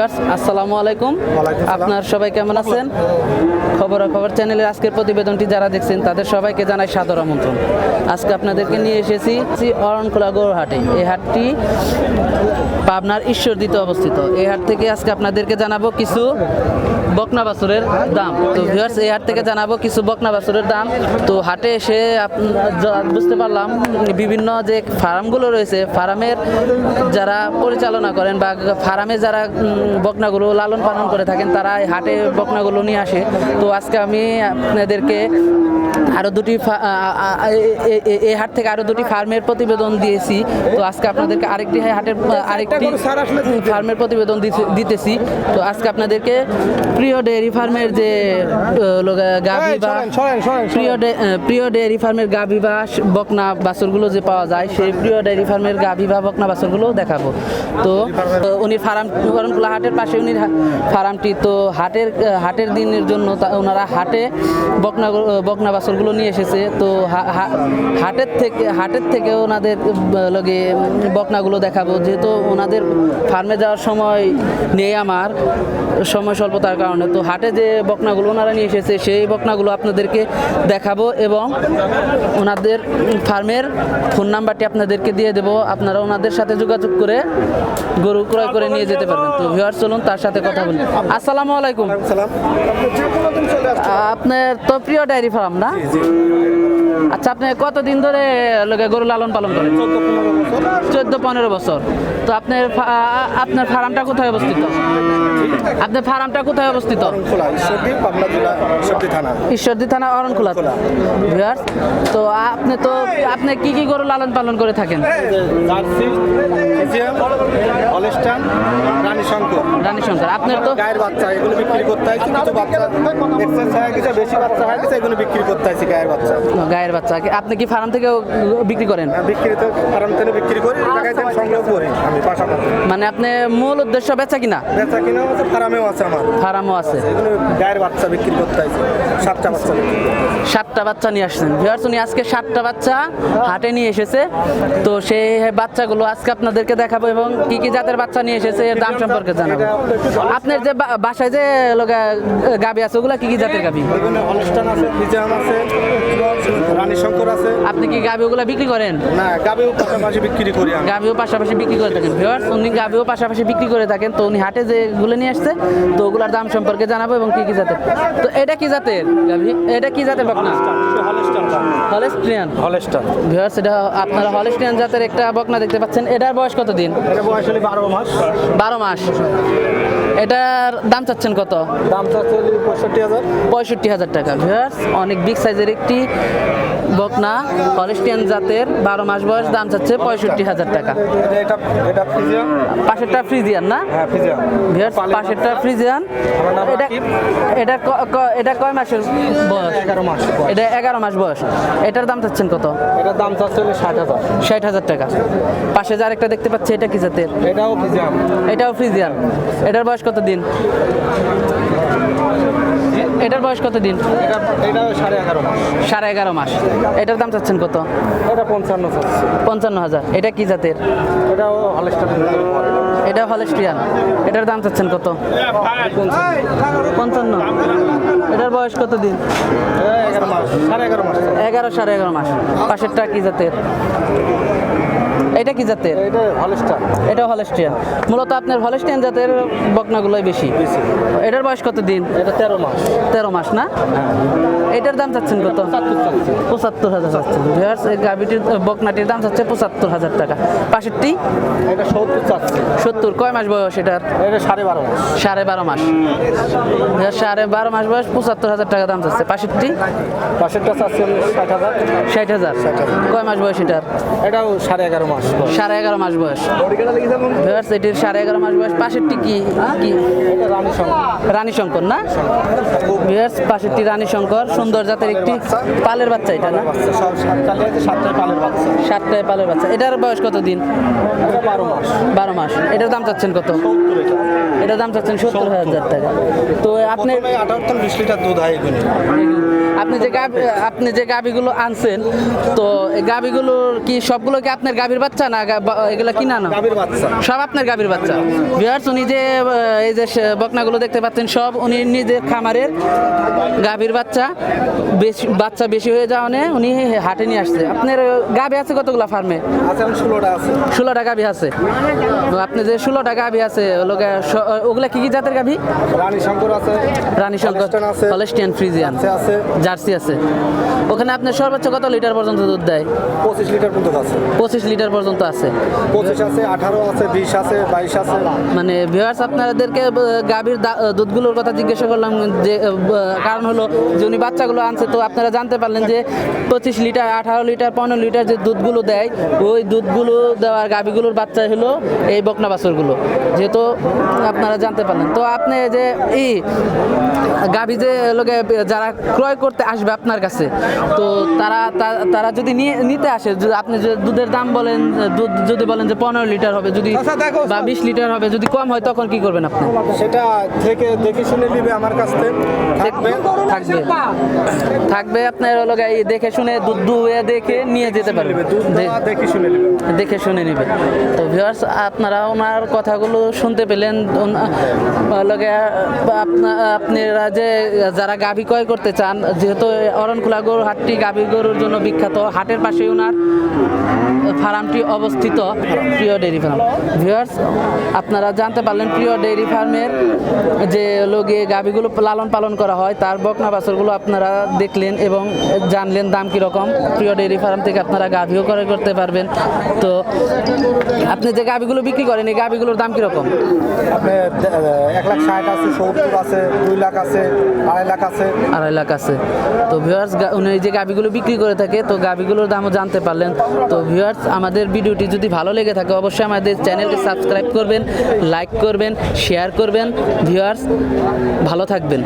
Viewers আসসালামু আলাইকুম। আপনার সবাই কেমন আছেন? খবর খবর চ্যানেলের আজকের প্রতিবেদনটি যারা দেখছেন তাদের সবাইকে জানাই সাদর আমন্ত্রণ। আজকে আপনাদেরকে নিয়ে এসেছি অরণকোলা গৌরহাটে। এই হাটটি পাবনার ঈশ্বরদীতে অবস্থিত। এই হাট থেকে আজকে আপনাদেরকে জানাব কিছু বকনা বাছুরের দাম। তো ভিউয়ার্স এই হাট থেকে জানাব কিছু বকনা বাছুরের দাম। তো হাটে এসে বুঝতে পারলাম বিভিন্ন যে ফার্মগুলো রয়েছে ফার্মের যারা পরিচালনা করেন বা ফার্মে যারা বকনাগুলো লালন পালন করে থাকেন তারা এই হাটে বকনাগুলো নিয়ে আসে। তো আজকে আমি আপনাদেরকে আরও দুটি এই হাট থেকে আরও দুটি ফার্মের প্রতিবেদন দিয়েছি। তো আজকে আপনাদেরকে আরেকটি হাটের আরেকটি ফার্মের প্রতিবেদন দিতে- দিতেছি। তো আজকে আপনাদেরকে প্রিয় ডেয়ারি ফার্মের যে গাভি বা প্রিয় প্রিয় ডেয়ারি ফার্মের গাভি বা বকনা বাছুরগুলো যে পাওয়া যায় সেই প্রিয় ডেয়ারি ফার্মের গাভি বা বকনা বাছুরগুলো দেখাবো। তো উনি ফার্ম করণকুলা হাটের পাশে উনি ফার্মটি তো হাটের হাটের দিনের জন্য ওনারা হাটে বকনা বকনা বাছুরগুলো নিয়ে এসেছে। তো হাটের থেকে হাটের থেকে ওনাদের লগে বকনাগুলো দেখাবো। যেহেতু ওনাদের ফার্মে যাওয়ার সময় নেই আমার সময় স্বল্পতার কারণে তো হাটে যে বকনাগুলো ওনারা নিয়ে এসেছে, সেই বকনাগুলো আপনাদেরকে দেখাবো এবং ওনাদের ফার্মের ফোন নাম্বারটি আপনাদেরকে দিয়ে দেবো। আপনারা ওনাদের সাথে যোগাযোগ করে গরু ক্রয় করে নিয়ে যেতে পারবেন। তো ভিউয়ার চলুন তার সাথে কথা বলি। আসসালামু আলাইকুম। আপনার তো প্রিয় ডায়েরি ফার্ম না? আচ্ছা আপনি কতদিন ধরে লগে গরু লালন পালন করেন? চোদ্দ পনেরো বছর। তো আপনার আপনার ফার্মটা কোথায় অবস্থিত? আপনার ফার্মটা কোথায় খোলা ঈশ্বরদী পাবনা জেলা ঈশ্বরদী থানা। ঈশ্বরদী থানা অরণখোলা। ভিউয়ার্স তো আপনি তো আপনি কি কি গরু লালন পালন করে থাকেন? জার্সি রানী শঙ্কর রানী শঙ্কর আপনার তো গায়ের বাচ্চা এগুলো বিক্রি করতে হয় কিছু বাচ্চা এক্সারসাইজ হয়ে গেছে বেশি বাচ্চা হয়ে গেছে এগুলো বিক্রি করতে হয়েছে গায়ের বাচ্চা। গায়ের বাচ্চা। আপনি কি ফার্ম থেকে বিক্রি করেন? বিক্রি তো ফার্ম থেকে বিক্রি করি সংগ্রহ করি আমি পাশাপাশি। মানে আপনি মূল উদ্দেশ্য বেচা কিনা? বেচা কিনাও ফার্মেও আছে আমার। ফার্মও আছে। গায়ের বাচ্চা বিক্রি করতে হয়েছে সাতটা বাচ্চা। সাতটা নিয়ে আসছেন। ভিউয়ার্স উনি আজকে সাতটা বাচ্চা হাটে নিয়ে এসেছে। তো সেই বাচ্চাগুলো আজকে আপনাদেরকে দেখাবো এবং কি কি জাতের বাচ্চা নিয়ে এসেছে এর দাম সম্পর্কে জানাব। আপনার যে বাসায় যে গাবি আছে ওগুলা কি কি জাতের গাবি? এখানে আছে আছে রানী শঙ্কর আছে। আপনি কি গাবি ওগুলা বিক্রি করেন? না গাবেও পাশাপাশি বিক্রি করি পাশাপাশি বিক্রি করে থাকেন। ভিউয়ার্স উনি গাভিও পাশাপাশি বিক্রি করে থাকেন। তো উনি হাটে যে গুলো নিয়ে আসছে তো ওগুলার দাম সম্পর্কে জানাব এবং কি কি জাতের। তো এটা কি জাতের গাভি? এটা কি জাতের বকনা হলেস্ট্রিয়ান হলেস্টার ভিউয়ার্স এটা আপনারা হলেস্ট্রিয়ান জাতের একটা বকনা দেখতে পাচ্ছেন। এটার বয়স কত দিন এটা বয়স হলে বারো মাস। বারো মাস। এটার দাম চাচ্ছেন কত? দাম চাচ্ছে পঁয়ষট্টি হাজার। পঁয়ষট্টি হাজার টাকা। ভিউয়ার্স অনেক বিগ সাইজের একটি বকনা হলেস্টিয়ান জাতের বারো মাস বয়স দাম চাচ্ছে পঁয়ষট্টি হাজার টাকা। পাশেরটা ফ্রিজিয়ান না? হ্যাঁ ভিউয়ার্স পাশেরটা ফ্রিজিয়ান। এটা এটা এটা কয় মাসের বয়স? এগারো মাস এটা এগারো মাস বয়স। এটার দাম চাচ্ছেন কত? এটার দাম চাচ্ছে ষাট হাজার। ষাট হাজার টাকা। পাশে যে আরেকটা দেখতে পাচ্ছি এটা কি জাতের? এটাও ফিজিয়াম এটাও ফ্রিজিয়ান। এটার বয়স কত দিন এটার বয়স কত দিন সাড়ে এগারো মাস। এটার দাম চাচ্ছেন কত? এটা পঞ্চান্ন পঞ্চান্ন হাজার। এটা কি জাতের? এটা হলেস্ট্রিয়ান এটার দাম চাচ্ছেন কত? পঞ্চান্ন। এটার বয়স কত দিন এগারো মাস সাড়ে এগারো মাস। এগারো সাড়ে এগারো মাস। পাশেরটা কি জাতের? এটা কি জাতের? এটা হলেস্ট্রিয়ান মূলত আপনার হলেস্টিয়ান জাতের বকনাগুলোই বেশি। এটার বয়স কত দিন? এটা তেরো মাস। তেরো মাস না? এটার দাম চাচ্ছেন কত? পঁচাত্তর হাজার চাচ্ছেন। ভিউয়ার্স এই গাভিটির বকনাটির দাম চাচ্ছে পঁচাত্তর হাজার টাকা। পাশেরটি? এটা সত্তর চাচ্ছে। সত্তর। কয় মাস বয়স এটার? এটা সাড়ে বারো মাস। সাড়ে বারো মাস। সাড়ে বারো মাস বয়স পঁচাত্তর হাজার টাকা দাম চাচ্ছে। পাশেরটি? পাশেরটা চাচ্ছে ষাট হাজার। ষাট হাজার। কয় মাস বয়স এটার? এটাও সাড়ে এগারো মাস। সাড়ে এগারো মাস বয়স। ভিউয়ার্স এটির সাড়ে এগারো মাস বয়স। পাশেরটি কি? কি? রানী শঙ্কর। না? ভিউয়ার্স পাশেরটি রানী শঙ্কর। সুন্দর জাতের একটি পালের বাচ্চা এটা না? সাতটায় পালের বাচ্চা। এটার বয়স কত দিন বারো মাস। মাস। এটার দাম চাচ্ছেন কত? এটার দাম চাচ্ছেন সত্তর হাজার টাকা। তো আপনি বিশ লিটার দুধ হয় আপনি যে গাভি আপনি যে গাভিগুলো আনছেন তো এই গাভিগুলোর কি সবগুলো কি আপনার গাভীর বাচ্চা না এগুলা কিনা না। সব আপনার গাভীর বাচ্চা। ভিউয়ার্স উনি যে এই যে বকনাগুলো দেখতে পাচ্ছেন সব উনি নিজের খামারের গাভীর বাচ্চা। বেশি বাচ্চা বেশি হয়ে যাওয়ানে উনি হাটে নিয়ে আসছে। আপনার গাভী আছে কতগুলো ফার্মে ষোলোটা গাভী আছে। আপনি যে ষোলোটা গাভী আছে ওগুলো কি কি জাতের গাভী? রানী শঙ্কর আছে রানী শঙ্কর হলস্টিয়ান ফ্রিজিয়ান আছে। জার্সি আছে। ওখানে আপনার সর্বোচ্চ কত লিটার পর্যন্ত দুধ দেয়? পঁচিশ লিটার পর্যন্ত আছে। পঁচিশ লিটার পর্যন্ত আছে। পঁচিশ আছে আঠারো আছে বিশ আছে বাইশ আছে। মানে ভিউয়ার্স আপনাদেরকে গাভীর দুধগুলোর কথা জিজ্ঞাসা করলাম যে কারণ হলো যে উনি বাচ্চাগুলো আনছে তো আপনারা জানতে পারলেন যে পঁচিশ লিটার আঠারো লিটার পনেরো লিটার যে দুধগুলো দেয় ওই দুধগুলো দেওয়ার গাভীগুলোর বাচ্চা হলো এই বকনা বাছরগুলো। যেহেতু আপনারা জানতে পারলেন। তো আপনি যে এই গাভী যে লোকে যারা ক্রয় করতে আসবে আপনার কাছে তো তারা তারা যদি নিয়ে নিতে আসে আপনি যে দুধের দাম বলেন দুধ যদি বলেন যে পনেরো লিটার হবে যদি আচ্ছা, বা বিশ লিটার হবে যদি কম হয় তখন কি করবেন আপনি? সেটা থেকে দেখে শুনে নিবে আমার কাছ থেকে। থাকবে? থাকবে। আপনার হলো দেখে শুনে দুধ দুয়ে দেখে নিয়ে যেতে পারবে। দেখে শুনে নিবে। দেখে শুনে নিবে। তো ভিউয়ার্স আপনারা ওনার কথাগুলো শুনতে পেলেন। লগে আপনারা যে যারা গাভী ক্রয় করতে চান যেহেতু অরণখোলা গরুর হাটটি গাভী গরুর জন্য বিখ্যাত হাটের পাশে ওনার ফার্মটি অবস্থিত। প্রিয় ডেয়ারি ফার্ম। ভিউয়ার্স আপনারা জানতে পারলেন প্রিয় ডেয়ারি ফার্মের যে লোকে গাভীগুলো লালন পালন করা হয় তার বকনা বাছরগুলো আপনারা দেখলেন এবং জানলেন দাম কীরকম প্রিয় ডেয়ারি ফার্ম থেকে আপনারা গাভীও ক্রয় করতে পারবেন। তো আপনি যে গাভীগুলো বিক্রি করেন এই গাভীগুলোর দাম কীরকম এক লাখ ষাট আছে সত্তর আছে দুই লাখ আছে আড়াই লাখ আছে। আড়াই লাখ আছে। তো ভিউয়ার্স উনি যে গাভিগুলো বিক্রি করে থাকে তো গাভিগুলোর দামও জানতে পারলেন। তো ভিউয়ার্স আমাদের ভিডিওটি যদি ভালো লেগে থাকে, অবশ্যই আমাদের চ্যানেলটি সাবস্ক্রাইব করবেন, লাইক করবেন, শেয়ার করবেন। ভিউয়ার্স, ভালো থাকবেন।